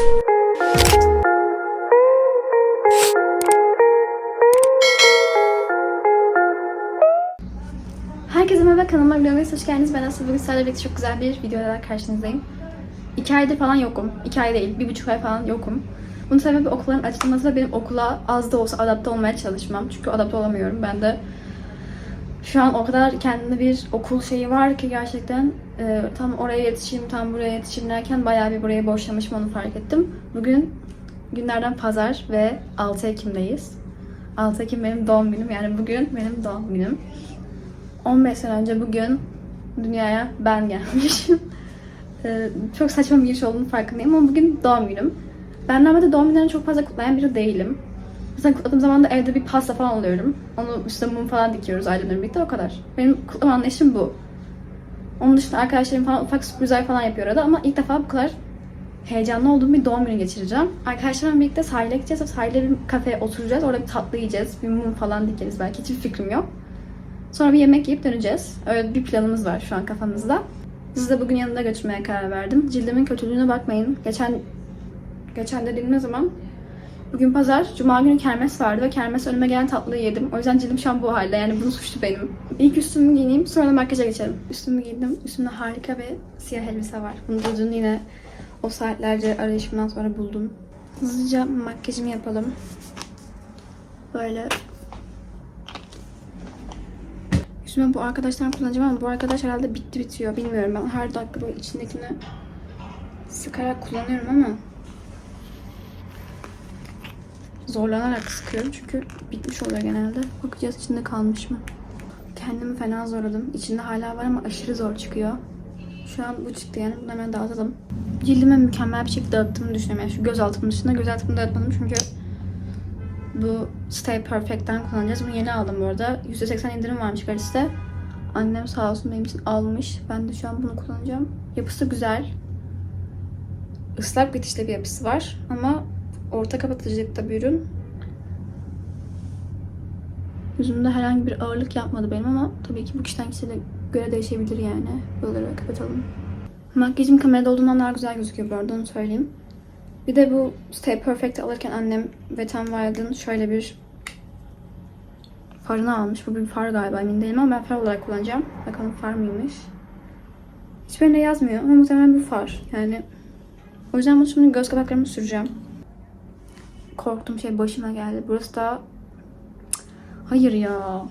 Herkese merhaba kanalıma videoma hoş geldiniz. Ben Aslı bugün sizlerle birlikte çok güzel bir videoyla karşınızdayım. İki aydır falan yokum. İki ay değil, bir buçuk ay falan yokum. Bunun sebebi okulların açılması ve benim okula az da olsa adapte olmaya çalışmam. Çünkü adapte olamıyorum. Ben de şu an o kadar kendimde bir okul şeyi var ki gerçekten e, tam oraya yetişeyim, tam buraya yetişeyim derken bayağı bir burayı boşlamışım onu fark ettim. Bugün günlerden pazar ve 6 Ekim'deyiz. 6 Ekim benim doğum günüm yani bugün benim doğum günüm. 15 sene önce bugün dünyaya ben gelmişim. Ee, çok saçma bir giriş olduğunu farkındayım ama bugün doğum günüm. Ben normalde doğum günlerini çok fazla kutlayan biri değilim. Mesela kutladığım zaman da evde bir pasta falan alıyorum. Onu üstüne mum falan dikiyoruz ailemle birlikte o kadar. Benim kutlama anlayışım bu. Onun dışında arkadaşlarım falan ufak sürprizler falan yapıyor arada ama ilk defa bu kadar heyecanlı olduğum bir doğum günü geçireceğim. Arkadaşlarımla birlikte sahile gideceğiz sahilde bir kafeye oturacağız. Orada bir tatlı yiyeceğiz. Bir mum falan dikeriz belki. Hiçbir fikrim yok. Sonra bir yemek yiyip döneceğiz. Öyle bir planımız var şu an kafamızda. Sizi de bugün yanında götürmeye karar verdim. Cildimin kötülüğüne bakmayın. Geçen geçen dediğim ne zaman? Bugün pazar, cuma günü kermes vardı ve kermes önüme gelen tatlıyı yedim. O yüzden cildim şu an bu halde. Yani bunun suçlu benim. İlk üstümü giyineyim, sonra da makyaja geçelim. Üstümü giydim. Üstümde harika bir siyah elbise var. Bunu da dün yine o saatlerce arayışımdan sonra buldum. Hızlıca makyajımı yapalım. Böyle Üstüme bu arkadaştan kullanacağım ama bu arkadaş herhalde bitti bitiyor. Bilmiyorum ben her dakika böyle içindekini sıkarak kullanıyorum ama zorlanarak sıkıyorum çünkü bitmiş oluyor genelde. Bakacağız içinde kalmış mı. Kendimi fena zorladım. İçinde hala var ama aşırı zor çıkıyor. Şu an bu çıktı yani. Bunu hemen dağıtalım. Cildime mükemmel bir şekilde dağıttığımı düşünüyorum. Yani şu göz altımın dışında göz altımı dağıtmadım çünkü bu Stay Perfect'ten kullanacağız. Bunu yeni aldım bu arada. %80 indirim varmış Galis'te. Annem sağ olsun benim için almış. Ben de şu an bunu kullanacağım. Yapısı güzel. Islak bitişli bir yapısı var. Ama orta kapatıcılıkta bir ürün. Yüzümde herhangi bir ağırlık yapmadı benim ama tabii ki bu kişiden kişiye göre değişebilir yani. Böyle kapatalım. Makyajım kamerada olduğundan daha güzel gözüküyor bu arada onu söyleyeyim. Bir de bu Stay Perfect alırken annem Wet n Wild'ın şöyle bir farını almış. Bu bir far galiba emin değilim ama ben far olarak kullanacağım. Bakalım far mıymış. Hiçbirinde yazmıyor ama muhtemelen bir far. Yani o yüzden bunu şimdi göz kapaklarımı süreceğim. Korktuğum şey başıma geldi. Burası da... Hayır ya.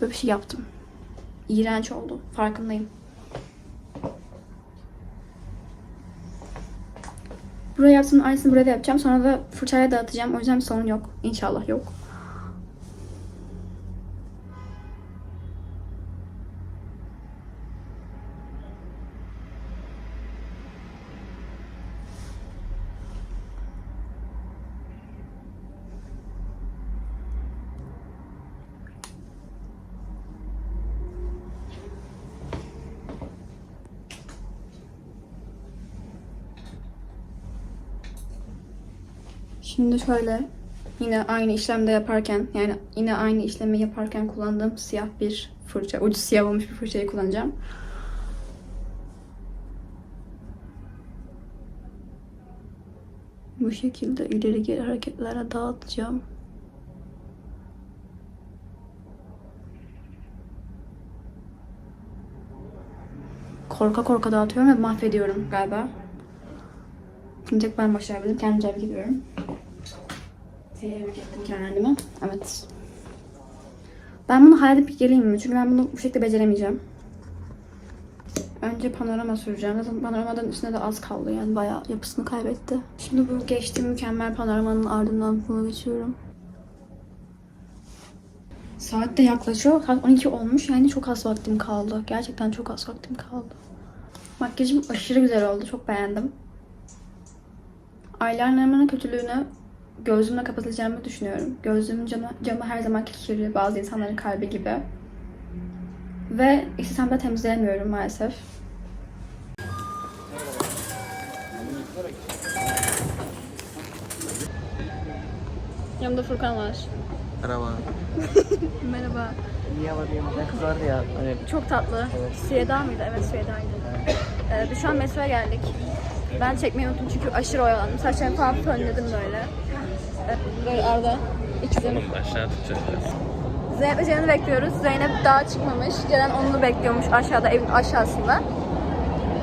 Böyle bir şey yaptım. İğrenç oldu. Farkındayım. Buraya yaptığımın aynısını buraya da yapacağım. Sonra da fırçayla dağıtacağım. O yüzden sorun yok. İnşallah yok. Şimdi şöyle yine aynı işlemde yaparken yani yine aynı işlemi yaparken kullandığım siyah bir fırça, ucu siyah olmuş bir fırçayı kullanacağım. Bu şekilde ileri geri hareketlere dağıtacağım. Korka korka dağıtıyorum ve mahvediyorum galiba. Şimdi tek ben başarabildim. Kendimi tebrik ediyorum. Tebrik ettim kendimi. Evet. Ben bunu hayal edip geleyim mi? Çünkü ben bunu bu şekilde beceremeyeceğim. Önce panorama süreceğim. Zaten panoramadan üstüne de az kaldı. Yani bayağı yapısını kaybetti. Şimdi bu geçtiğim mükemmel panoramanın ardından bunu geçiyorum. Saat de yaklaşıyor. Saat 12 olmuş. Yani çok az vaktim kaldı. Gerçekten çok az vaktim kaldı. Makyajım aşırı güzel oldu. Çok beğendim. Eyelinerımın kötülüğünü gözümle kapatacağımı düşünüyorum. Gözlüğümün camı, camı her zaman kirli bazı insanların kalbi gibi. Ve istesem de temizleyemiyorum maalesef. Yanımda Furkan var. Merhaba. Merhaba. Niye var diye bir kız vardı ya. Hani Çok tatlı. Süheda mıydı? Evet Süheda'ydı. Ee, biz şu an metroya geldik. Ben çekmeyi unuttum çünkü aşırı oyalandım. Saçlarımı falan fönledim böyle. Böyle Arda. İkizim. Aşağı tutacağız. Zeynep ve Ceren'i bekliyoruz. Zeynep daha çıkmamış. Ceren onu bekliyormuş aşağıda, evin aşağısında.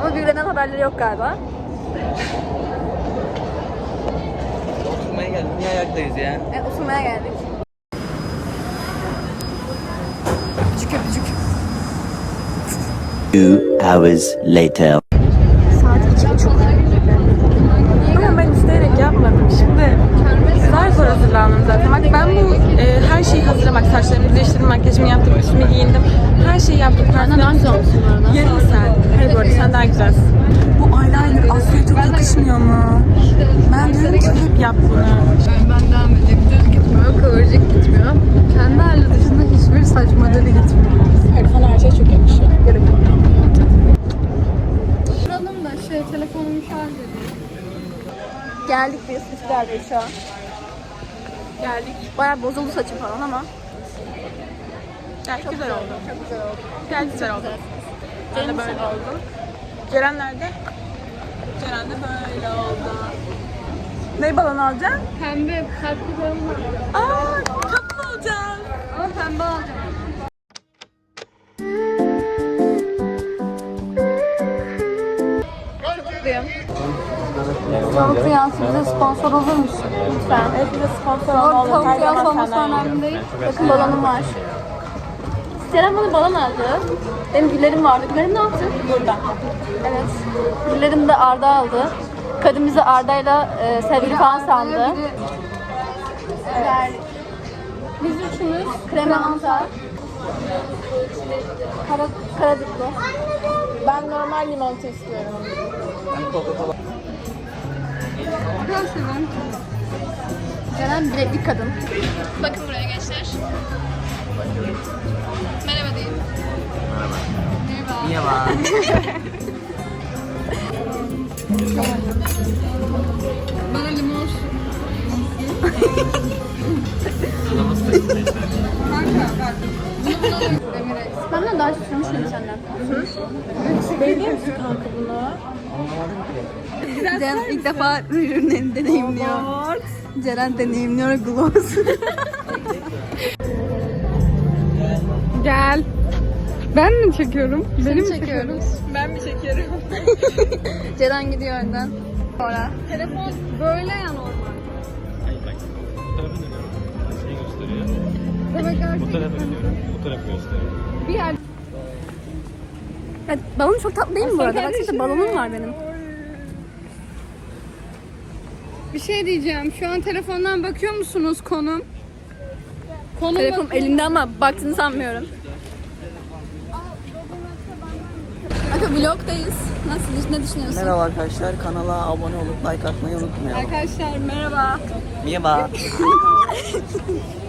Ama birbirinden haberleri yok galiba. oturmaya geldik. Niye ayaktayız ya? Evet, oturmaya geldik. Öpücük öpücük. Two hours later. Saat iki buçuk. Ama ben isteyerek yapmadım. Şimdi zar zor hazırlandım zaten. Bak ben bu e, her şeyi hazırlamak, saçlarımı düzleştirdim, makyajımı yaptım, üstümü giyindim. Her şeyi yaptım. Benden daha güzel olsun bu arada. Yarım saat. Hayır bu arada sen daha güzelsin. Bu eyeliner Aslı'ya çok yakışmıyor mu? Ben diyorum ki hep yap bunu. Ben devam edeyim. Düz gitmiyor, kıvırcık gitmiyor. Kendi hali dışında hiçbir saç modeli gitmiyor. Hayır sana her şey çok yakışıyor. Duralım da şey telefonumu şarj edeyim. Geldik biz. Üsküdar'dayız şu an. Geldik. Bayağı bozuldu saçım falan ama. Gel, güzel oldu. Çok güzel oldu. Gel güzel oldu. Ben de böyle oldum. Ceren nerede? Ceren de böyle oldu. Ne balon alacaksın? Pembe kalpli boyamı var. Aa, kapı alacağız. Ama pembe alacağım. Tavuk Rüyası bize sponsor olur musun? Lütfen. Evet bize sponsor olmalı. tavuk rüyası olması önemli değil. Bakın balonum var. Ceren bana balon aldı. Benim güllerim vardı. Güllerim ne yaptı? Burada. Evet. Güllerim de Arda aldı. Kadın bizi Arda'yla e, sevgili falan sandı. Evet. Biz üçümüz kremanta. Kara, kara dipli. Ben normal limonata istiyorum. Ceren bileklik kadın. Bakın buraya gençler. Merhaba deyin. Niye var? Bana limon. Benden daha çok müyüm senden? Beğeniyor musun kanka bunu? Ceren ilk defa ürünlerini deneyimliyor. Ceren deneyimliyor gloss. Gel. Ben mi çekiyorum? Beni mi çekiyoruz. Ben mi çekiyorum? Ceren gidiyor önden. Sonra. Telefon böyle ya normal. Hayır bak. Bu tarafa dönüyorum. Şeyi gösteriyor. Bu tarafa dönüyorum. Bu tarafı gösteriyor. bir yer Evet, balonum çok tatlı değil mi bu arada? Baksana balonum var benim. Bir şey diyeceğim. Şu an telefondan bakıyor musunuz konum? Konum Telefonum bak- elimde ama baktığını sanmıyorum. Bakın vlogdayız. Nasıl, ne düşünüyorsun? Merhaba arkadaşlar. Kanala abone olup like atmayı unutmayalım. Arkadaşlar merhaba. Merhaba.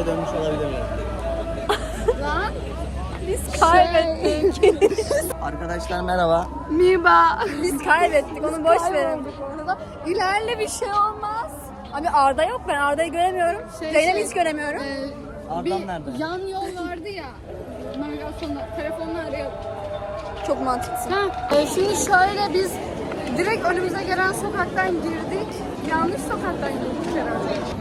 bile dönmüş olabilirler. Biz kaybettik. Arkadaşlar merhaba. Miba. Biz kaybettik onu boş verin. İlerle bir şey olmaz. Abi Arda yok ben Arda'yı göremiyorum. Şey, Zeynep'i şey, hiç göremiyorum. Ee, Arda'm bir nerede? yan yol vardı ya. Navigasyonda telefonla arayalım. Çok mantıksın. Ha, e, şimdi şöyle biz direkt önümüze gelen sokaktan girdik. Yanlış sokaktan girdik herhalde.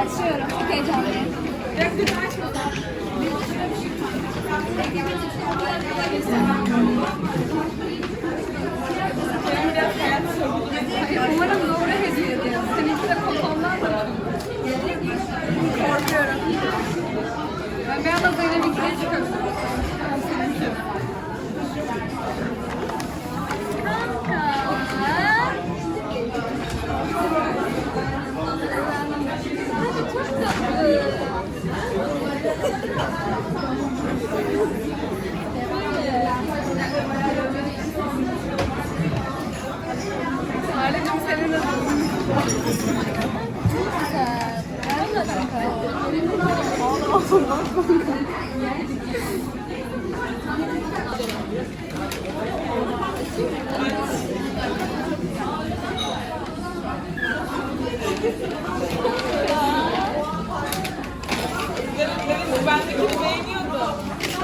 Açıyorum. Çok heyecanlıyım. Umarım Ben de beğeniyordum.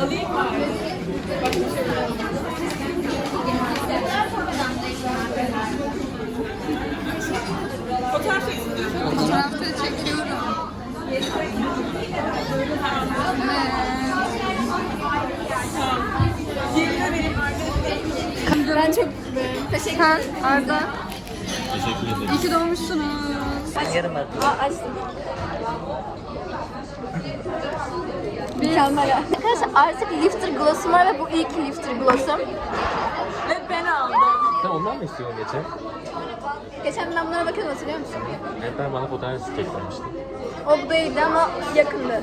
Alayım mı? Bak, Fotoğrafta çekiyorum. Ben çok teşekkür ederim. Arda. Teşekkür ederim. İyi ki doğmuşsunuz. Yarım artık. Mükemmel. Arkadaşlar artık lifter glossum var ve bu ilk lifter glossum. Ve ben aldım. Sen ondan mı istiyorsun geçen? Geçen ben bunlara bakıyordum hatırlıyor musun? Evet ben bana fotoğraf çektirmiştim. O bu değildi ama yakındı.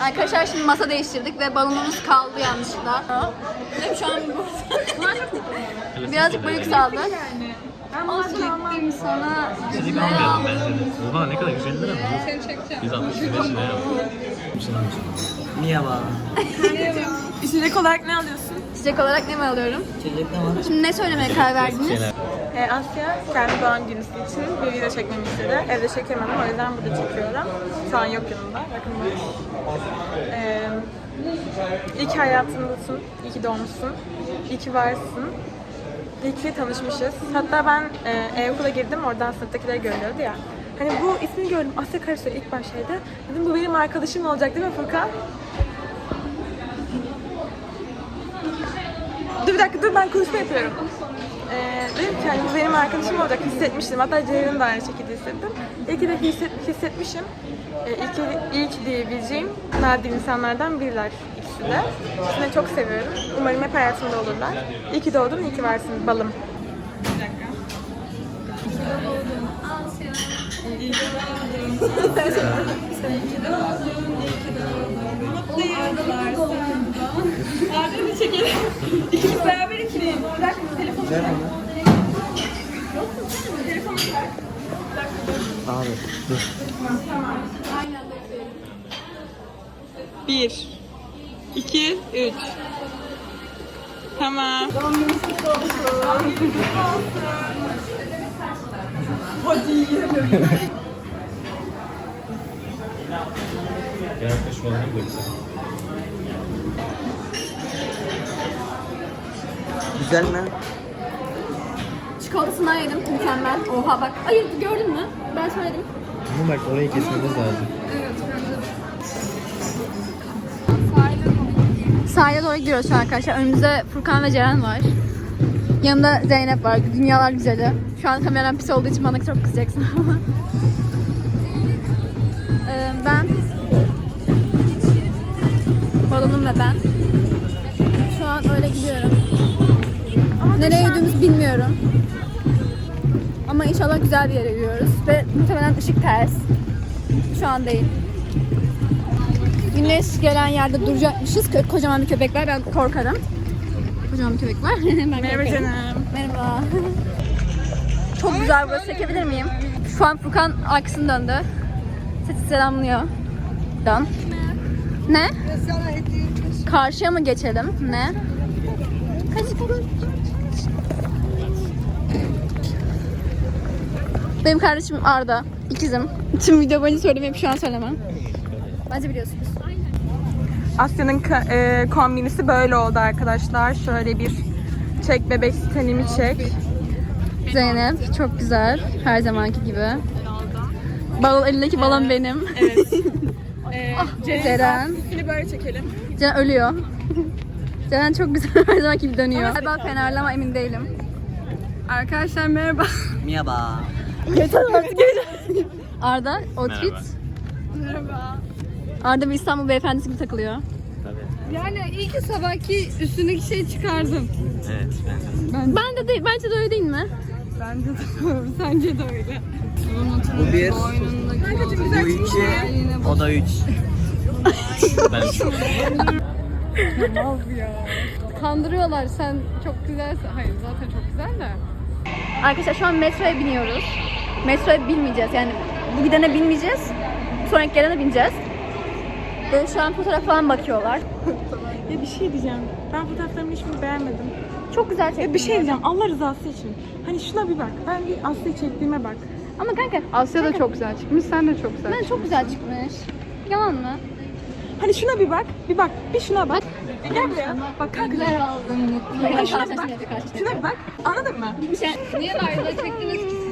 Arkadaşlar şimdi masa değiştirdik ve balonumuz kaldı yanlışlıkla. Benim şu an birazcık böyle yükseldi. Gittim sana. Seni almayalım bence. Oha ne kadar güzeller ama. Seni çekeceğim. Biz 65 liraya yaptık. Niye baba? İçecek olarak ne alıyorsun? Sıcak olarak ne mi alıyorum? İçecek ne var? Şimdi ne söylemeye karar verdiniz? Ee, Asya kendi doğum günü için bir video çekmemi istedi. Evde çekemedim o yüzden burada çekiyorum. Şu an yok yanımda. Bakın böyle. Ee, iyi ki hayatımdasın. İyi ki doğmuşsun. İyi ki varsın. İyi ki tanışmışız. Hatta ben e, e-okula girdim. Oradan sınıftakileri görüyordu ya. Hani bu ismini gördüm. Asya Karasoy ilk baştaydı. Dedim bu benim arkadaşım olacak değil mi Furkan? Dur bir dakika dur ben konuşma yapıyorum. Ee, dedim ki hani bu benim arkadaşım olacak hissetmiştim. Hatta Ceyhun'u da aynı şekilde hissettim. İyi ki de hisset, hissetmişim. Ee, iyi, ki, iyi ki diyebileceğim nadir insanlardan biriler ikisi de. İkisini çok seviyorum. Umarım hep hayatımda olurlar. İyi ki doğdun, iyi ki varsın balım. Abi dur. Bir, iki, üç. Tamam. Yaklaş şu an ne böyle sen? Güzel mi? Çikolatasından yedim mükemmel. Oha bak. Hayır gördün mü? Ben söyledim. Ama bak orayı kesmemiz lazım. Sahile doğru gidiyoruz şu an arkadaşlar. Önümüzde Furkan ve Ceren var. Yanımda Zeynep var. Dünyalar güzeli. Şu an kameram pis olduğu için bana çok kızacaksın ama. Ee, ben balonum ve ben. Şu an öyle gidiyorum. Nereye yürüdüğümüzü bilmiyorum. Ama inşallah güzel bir yere yürüyoruz. Ve muhtemelen ışık ters. Şu an değil. Güneş gelen yerde duracakmışız. Kö- Kocaman bir köpek var. Ben korkarım. Kocaman bir köpek var. ben Merhaba korkarım. canım. Merhaba. Çok güzel burası. Çekebilir miyim? Şu an Furkan arkasını döndü. Sesi selamlıyor. Dan. Ne? Karşıya mı geçelim? Ne? Kaç Benim kardeşim Arda. ikizim. Tüm video boyunca söylemeyip şu an söylemem. Bence biliyorsunuz. Asya'nın e, kombinisi böyle oldu arkadaşlar. Şöyle bir çek bebek stenimi çek. Zeynep çok güzel. Her zamanki gibi. Balon elindeki balon benim. Evet. Ee, Ceren. Seni böyle çekelim. Ceren ölüyor. Ceren çok güzel her zamanki gibi dönüyor. Galiba fenerli ama emin değilim. Arkadaşlar merhaba. Merhaba. Yeter artık yeter. Arda, outfit. Merhaba. Arda bir İstanbul beyefendisi gibi takılıyor. Tabii. Yani iyi ki sabahki üstündeki şeyi çıkardım. Evet bence. Ben de değil, bence de öyle değil mi? Bence de sence de öyle. Bu bir, bu iki, o da üç. Ben Kandırıyorlar sen çok güzelsin. Hayır zaten çok güzel de. Arkadaşlar şu an metroya biniyoruz. Metroya binmeyeceğiz yani bu gidene binmeyeceğiz. Sonraki gelene bineceğiz. Böyle şu an fotoğraf falan bakıyorlar. Ya bir şey diyeceğim. Ben fotoğraflarımın hiçbirini beğenmedim. Çok güzel çektim. Ya bir şey diyeceğim. Allah rızası için. Hani şuna bir bak. Ben bir Aslı'yı çektiğime bak. Ama kanka Asya da çok güzel çıkmış. Sen de çok güzel. ben çok güzel çıkmış. Yalan mı? Hani şuna bir bak. Bir bak. Bir şuna bak. Gel buraya. Bak kanka. Güzel aldım. Şuna bir bak. Şuna bir bak. Anladın mı? Niye ayrıla çektiniz ki?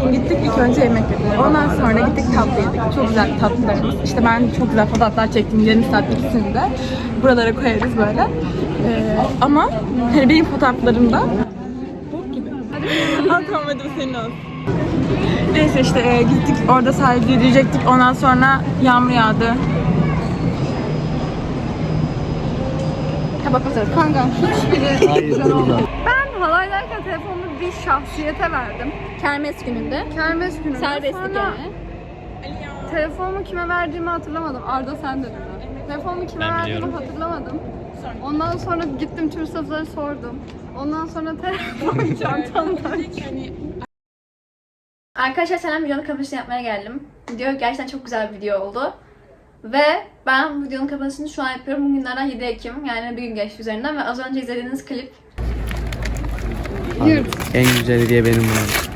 Bugün gittik ilk önce yemek yedik. Ondan sonra gittik tatlı yedik. Çok güzel tatlılarımız. İşte ben çok güzel fotoğraflar çektim. Yarım saat ikisini de. Buralara koyarız böyle. Ee, ama hani benim fotoğraflarımda bok gibi. Al tamam hadi bu senin olsun. Neyse işte e, gittik orada sahilde yürüyecektik. Ondan sonra yağmur yağdı. Tabak atarım. Kanka hiçbiri Ben halaylarken telefonumu bir şahsiyete verdim. Kermes gününde. Kermes gününde. Serbestlik Sonra yani. Telefonumu kime verdiğimi hatırlamadım. Arda sen dedin mi? Telefonumu kime Ben verdiğimi biliyorum. hatırlamadım. Ondan sonra gittim tüm sınıfları sordum. Ondan sonra telefon çantamda. Arkadaşlar selam videonun kapanışını yapmaya geldim. Video gerçekten çok güzel bir video oldu. Ve ben videonun kapanışını şu an yapıyorum. Bugünlerden 7 Ekim yani bir gün geçti üzerinden ve az önce izlediğiniz klip En güzel hediye benim var.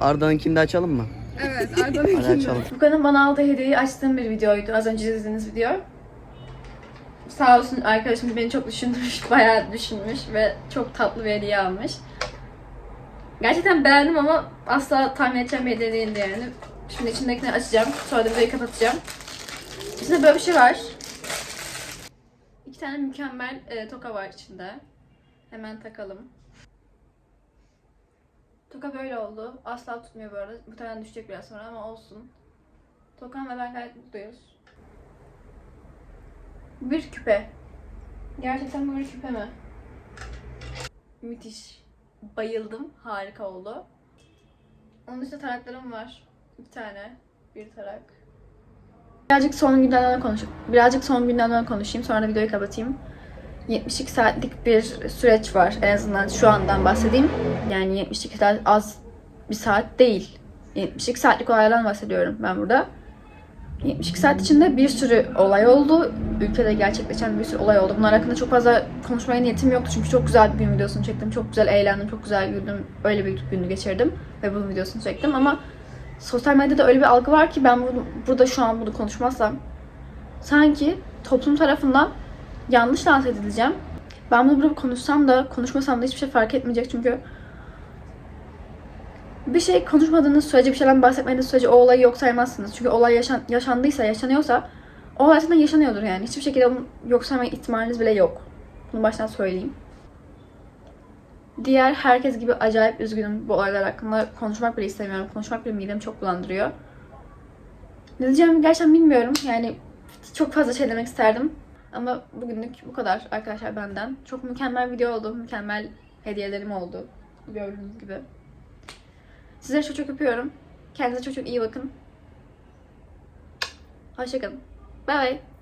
Arda'nınkini de açalım mı? Evet Arda'nın Hadi açalım. Furkan'ın bana aldığı hediyeyi açtığım bir videoydu. Az önce izlediğiniz video. Sağ olsun arkadaşım beni çok düşünmüş, bayağı düşünmüş ve çok tatlı bir hediye almış. Gerçekten beğendim ama asla tahmin edeceğim bir hediye değildi yani. Şimdi içindekileri açacağım. Sonra da videoyu kapatacağım. İçinde böyle bir şey var. İki tane mükemmel e, toka var içinde. Hemen takalım. Toka böyle oldu. Asla tutmuyor bu arada. Muhtemelen düşecek biraz sonra ama olsun. Tokan ve ben gayet mutluyuz. Bir küpe. Gerçekten bu bir küpe mi? Müthiş. Bayıldım. Harika oldu. Onun dışında taraklarım var. Bir tane. Bir tarak. Birazcık son gündemden konuş. Birazcık son gündemden konuşayım. Sonra da videoyu kapatayım. 72 saatlik bir süreç var. En azından şu andan bahsedeyim. Yani 72 saat az bir saat değil. 72 saatlik olaylardan bahsediyorum ben burada. 72 saat içinde bir sürü olay oldu. Ülkede gerçekleşen bir sürü olay oldu. Bunlar hakkında çok fazla konuşmaya niyetim yoktu. Çünkü çok güzel bir gün videosunu çektim. Çok güzel eğlendim, çok güzel güldüm. Öyle bir günü geçirdim. Ve bunun videosunu çektim ama sosyal medyada öyle bir algı var ki ben bunu, burada şu an bunu konuşmazsam sanki toplum tarafından yanlış lanse edileceğim. Ben bunu burada konuşsam da konuşmasam da hiçbir şey fark etmeyecek çünkü bir şey konuşmadığınız sürece, bir şeyden bahsetmediğiniz sürece o olayı yok saymazsınız. Çünkü olay yaşan, yaşandıysa, yaşanıyorsa o olay zaten yaşanıyordur yani. Hiçbir şekilde onu yok sayma ihtimaliniz bile yok. Bunu baştan söyleyeyim. Diğer herkes gibi acayip üzgünüm bu olaylar hakkında. Konuşmak bile istemiyorum. Konuşmak bile midemi çok bulandırıyor. Ne diyeceğimi gerçekten bilmiyorum. Yani çok fazla şey demek isterdim. Ama bugünlük bu kadar arkadaşlar benden. Çok mükemmel video oldu. Mükemmel hediyelerim oldu. Gördüğünüz gibi. Sizleri çok çok öpüyorum. Kendinize çok çok iyi bakın. Hoşçakalın. Bye bye.